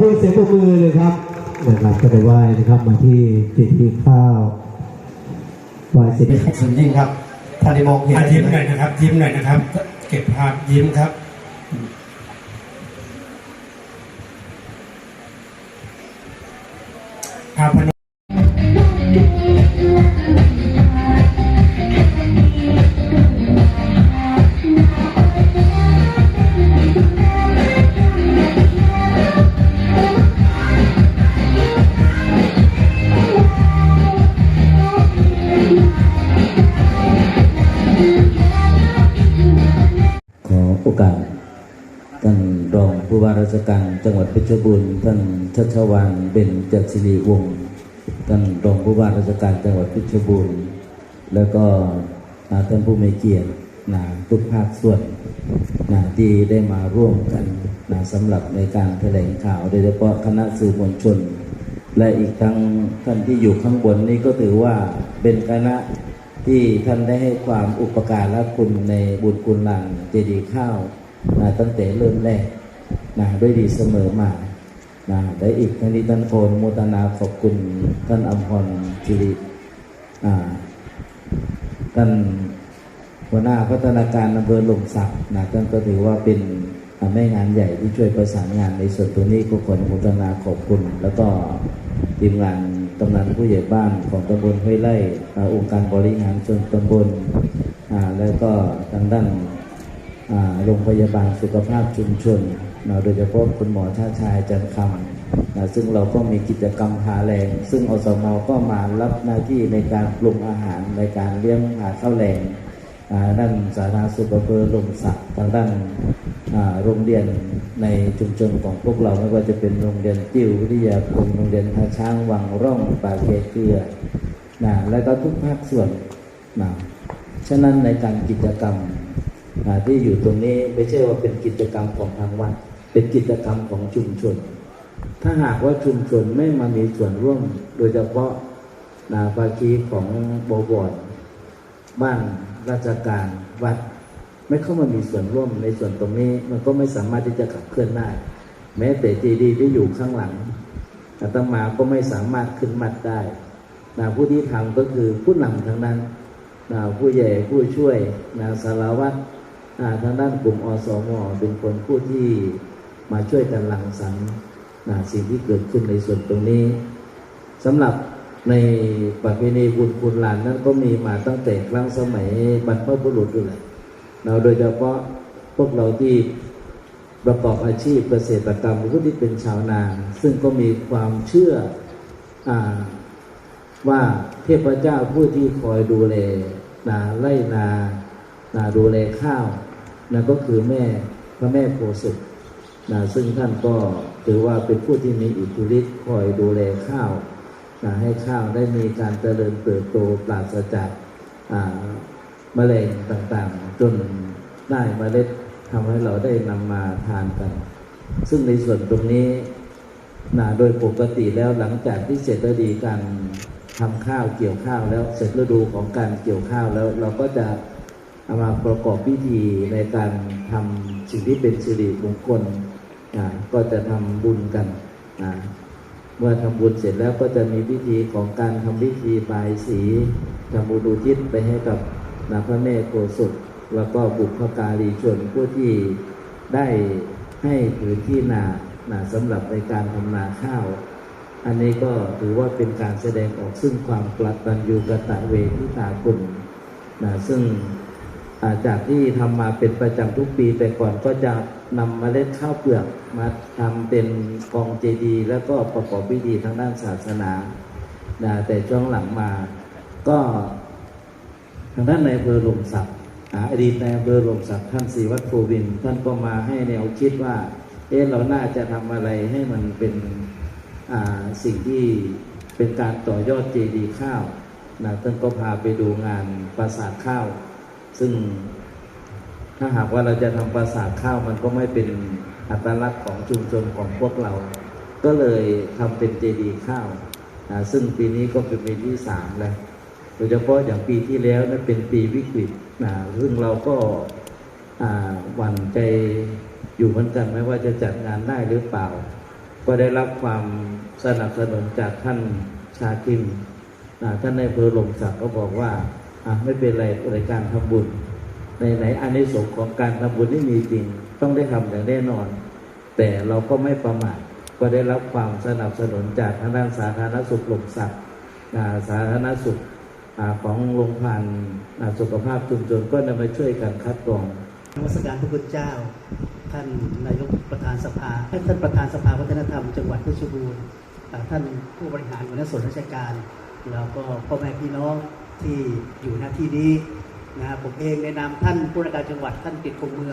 ขอบคุณเสียงปรบมือเลยครับนะครับก็ได้ไหว้นะครับมาที่จิตที่ข้าวไหว้เสร็จเป็นสุดยิ่งครับท่านได้มองเห็นอะยิ้มหน่อยนะครับ ยิ้มหน่อยนะครับ เก็บภาพยิ้มครับภาพพนม ชการจังหวัดเพชรบูรณ์ท่านชัชวานเบญจศิริวงศ์ท่านรองผู้ว่าราชการจังหวัดเพชรบูรณ์แล้วก็ท่านผู้มีเกียรตินะทุกภาคส่วนนะที่ได้มาร่วมกันนะสำหรับในการแถลงข่าวโดยเฉพาะคณะสื่อมวลชน และอีกทั้งท่านที่อยู่ข้างบนนี้ก็ถือว่าเป็นคณะที่ท่านได้ให้ความอุปการะคุณในบุญคุณลานเจดีย์ข้าวนะตั้งแต่เริ่มแรก นะด้วยดีเสมอมานะและอีกทั้งนี้ท่านโอนโมตนาขอบคุณท่านอมพรจิริท่านหัวหน้าพัฒนาการอำเภอหลมสักนะท่านก็ถือว่าเป็นแม่งานใหญ่ที่ช่วยประสานงานในส่วนตัวนี้ก็ขออนุโมทนาขอบคุณ แล้วก็ทีมงานกำนันผู้ใหญ่บ้านของตำบลห้วยไร่องค์การบริหารส่วนตำบลแล้วก็ทางด้านโรงพยาบาลสุขภาพชุมชน นะโดยเฉพาะคุณหมอชาติชายจันคำนะซึ่งเราก็มีกิจกรรมหาแรง ซึ่งอสมก็มารับหน้าที่ในการปรุงอาหารในการเลี้ยงหาข้าวแรงอ่าด้านสาธารณสุขอำเภอลมสักทางด้านโรงเรียนในชุมชนของพวกเราไม่ว่าจะเป็นโรงเรียนติววิทยาคมโรงเรียนท่าช้างวังร่องปากเกเกลือนะแล้วก็ทุกภาคส่วนนะฉะนั้นในการกิจกรรมที่อยู่ตรงนี้ไม่ใช่ว่าเป็นกิจกรรมของทางวัด เป็นกิจกรรมของชุมชน ถ้าหากว่าชุมชนไม่มามีส่วนร่วม โดยเฉพาะนาภาคีของบวรบ้านราชการวัด ไม่เข้ามามีส่วนร่วมในส่วนตรงนี้ มันก็ไม่สามารถที่จะขับเคลื่อนได้ แม้แต่เจดีย์ที่อยู่ข้างหลังอาตมาก็ไม่สามารถขึ้นมัดได้นะผู้ที่ทำก็คือผู้นำทั้งนั้นนะผู้ใหญ่ผู้ช่วยนะสารวัตรอ่าทางด้านกลุ่มอสมเป็นคนผู้ที่ มาช่วยกันหลังสรรค์นะสิ่งที่เกิดขึ้นในส่วนตรงนี้สำหรับในประเพณีบุญคุณหลานนั้นก็มีมาตั้งแต่ครั้งสมัยบรรพบุรุษอยู่เลยเราโดยเฉพาะพวกเราที่ประกอบอาชีพเกษตรกรรมหรือผู้ที่เป็นชาวนา ซึ่งก็มีความเชื่ออว่าเทพเจ้าผู้ที่คอยดูแลนาไล่นานาดูแลข้าวนั่นก็คือแม่พระแม่โพธิ์สุข นะซึ่งท่านก็ถือว่าเป็นผู้ที่มีอิทธิฤทธิ์คอยดูแลข้าวนะให้ข้าวได้มีการเจริญเติบโตปราศจากอ่าแมลงต่างๆ จนได้เมล็ดทำให้เราได้นำมาทานกัน ซึ่งในส่วนตรงนี้นะโดยปกติแล้วหลังจากที่เสร็จฤดูการทำข้าวเกี่ยวข้าวแล้วเสร็จฤดูของการเกี่ยวข้าวแล้วเราก็จะ เอามาประกอบพิธีในการทำสิ่งที่เป็นสิริมงคลนะก็จะทำบุญกันนะเมื่อทำบุญเสร็จแล้วก็จะมีพิธีของการทำพิธีบายสีทำบุญอุทิศไปให้กับนาพระแม่โกศลแล้วก็บุพการีชนผู้ที่ได้ให้พื้นที่นานาสำหรับในการทำนาข้าว อันนี้ก็ถือว่าเป็นการแสดงออกซึ่งความกตัญญูกตเวทิตาคุณนะซึ่ง จากที่ทำมาเป็นประจำทุกปี แต่ก่อนก็จะนำมเมล็ดข้าวเปลือกมาทำเป็นกองเจดีย์แล้วก็ประกอบพิธีทางด้านศาสนานะแต่ช่วงหลังมาก็ทางด้านในายอำเภอหลมศักดิ์อดีตในายอำเภอหลมศักดิ์ท่านศรีวัฒน์โควิน ท่านก็มาให้แนวคิดว่า เอ๊ะเราน่าจะทำอะไรให้มันเป็นสิ่งที่เป็นการต่อยอดเจดีย์ข้าวนะท่านก็พาไปดูงานปราสาทข้าว ซึ่งถ้าหากว่าเราจะทำปราสาทข้าวมันก็ไม่เป็นอัตลักษณ์ของชุมชนของพวกเรา ก็เลยทำเป็นเจดีย์ข้าวนะซึ่งปีนี้ก็เป็นปีที่สามแล้วโดยเฉพาะอย่างปีที่แล้วนั้นเป็นปีวิกฤตนะซึ่งเราก็หวั่นใจอยู่เหมือนกันไม่ว่าจะจัดงานได้หรือเปล่า ก็ได้รับความสนับสนุนจากท่านชาคิมอ่าท่านในายเภอหลมศักดิ์ก็บอกว่า ไม่เป็นไรรายการทำบุญ ในไหนอันในสงส์ของการทำบุญที่มีจริง ต้องได้ทำอย่างแน่นอน แต่เราก็ไม่ประมาทก็ได้รับความสนับสนุนจากทางด้านสาธารณสุขหลมศักดิ์สาธารณสุขอ่าของโรงพยาบาลสุขภาพชุมชนก็นำมาช่วยกันคัดกรองนมัสการพระคุณเจ้า ท่านนายกประธานสภาท่านประธานสภาวัฒนธรรมจังหวัดเพชรบูรณ์ท่านผู้บริหารหัวหน้าส่วนราชการ แล้วก็พ่อแม่พี่น้อง ที่อยู่หน้าที่นี้นะครับผมเองในนามท่านผู้ราชการจังหวัดท่านติดคงเมือง